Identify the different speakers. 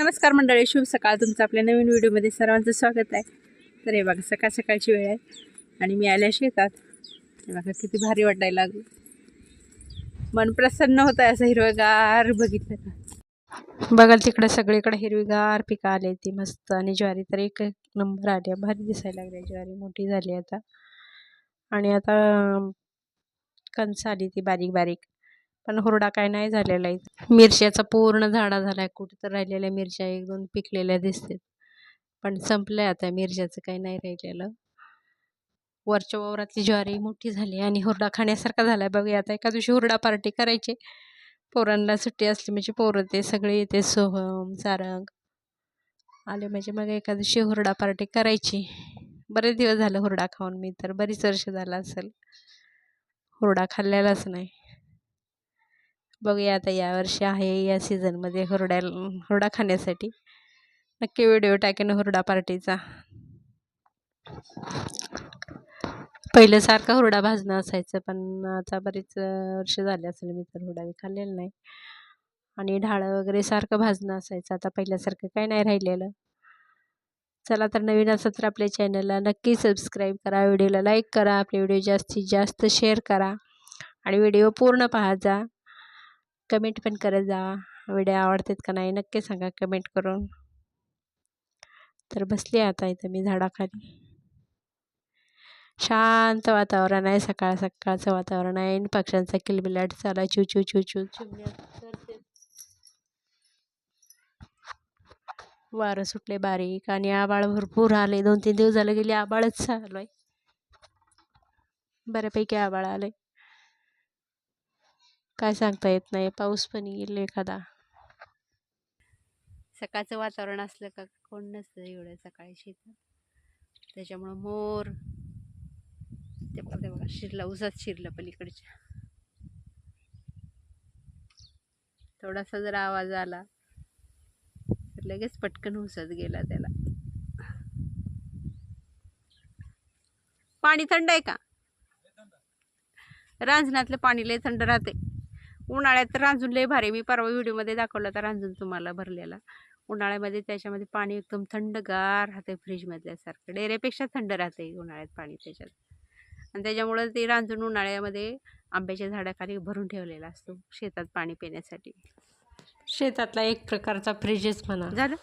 Speaker 1: नमस्कार मंडळी शुभ सकाळ. तुमचं आपल्या नवीन व्हिडिओमध्ये सर्वांचं स्वागत आहे. तर हे बघा सकाळ सकाळची वेळ आहे आणि मी आल्या शेतात. हे बघा किती भारी वाटायला लागलं. मन प्रसन्न होत आहे असं हिरवगार बघितलं का? बघाल तिकडे सगळीकडे हिरवीगार पिकं आली ती मस्त आणि ज्वारी तर एक नंबर आली आहे. भारी दिसायला लागली आहे ज्वारी मोठी झाली आता. आणि आता कणसं आली ती बारीक बारीक. पण हुरडा काय नाही झालेला आहे मिरच्याचा पूर्ण झाडा झाला आहे कुठं तर राहिलेल्या मिरच्या एक दोन पिकलेल्या दिसतात. पण संपलंय आता मिरच्याचं काही नाही राहिलेलं. वरच्या वावरातली ज्वारी मोठी झाली आणि हुरडा खाण्यासारखा झाला आहे बघूया आता एका दिवशी हुरडा पार्टी करायची. पोरांना सुट्टी असली म्हणजे पोरं ते सगळे येते सोहम सारंग. आले म्हणजे मग एका दिवशी हुरडा पार्टी करायची. बरेच दिवस झालं हुरडा खाऊन. मी तर बरीच वर्ष झालं असेल. हुरडा खाल्लेलाच नाही. बघूया आता यावर्षी आहे या सीझनमध्ये हुरड्या हुरडा खाण्यासाठी. नक्की व्हिडिओ टाकेन हुरडा पार्टीचा पहिलं सारखा हुरडा भाजणं असायचं पण आता बरीच वर्ष झाले असेल मी तर हुरडा बी खाल्लेला नाही. आणि ढाळं वगैरे सारखं भाजणं असायचं आता पहिल्यासारखं काही नाही राहिलेलं. चला तर नवीन असं तर आपल्या चॅनलला नक्की सबस्क्राईब करा व्हिडिओला लाईक करा आपले व्हिडिओ जास्तीत जास्त शेअर करा. आणि व्हिडिओ पूर्ण पाहा जा. कमेंट पण करत जा. व्हिडिओ आवडतात का नाही नक्की सांगा कमेंट करून. तर बसली आता इथं मी झाडाखाली. शांत वातावरण आहे सकाळ सकाळचं वातावरण आहे. आणि पक्ष्यांचा किलबिलाट चाला चू चू चू चू चिमण्या वारं सुटले बारीक आणि आबाळ भरपूर आले दोन तीन दिवस झाले गेले आबाळच चालू आहे. बऱ्यापैकी आबाळ आलंय. काय सांगता येत नाही पाऊस पण येईल एखादा. सकाळचं वातावरण असलं का कोण नसतं एवढं सकाळी शेतात. त्याच्यामुळं मोर. ते बघा ते बघा शिरला उसात शिरला पलीकडच्या. थोडासा जर आवाज आला तर लगेच पटकन उसात गेला त्याला. पाणी थंड आहे का? रांजणातलं पाणी लय थंड राहते उन्हाळ्यात तर रांजून लय भारी. मी परवा व्हिडिओमध्ये दाखवलं तर रांजून तुम्हाला भरलेला. उन्हाळ्यामध्ये त्याच्यामध्ये पाणी एकदम थंडगार राहते फ्रीजमधल्यासारखं डेऱ्यापेक्षा थंड राहते उन्हाळ्यात पाणी त्याच्यात. आणि त्याच्यामुळं ते रांजून उन्हाळ्यामध्ये आंब्याच्या झाडाखाली भरून ठेवलेला असतो शेतात पाणी पिण्यासाठी. शेतातला एक प्रकारचा फ्रीजच म्हणा. झालं?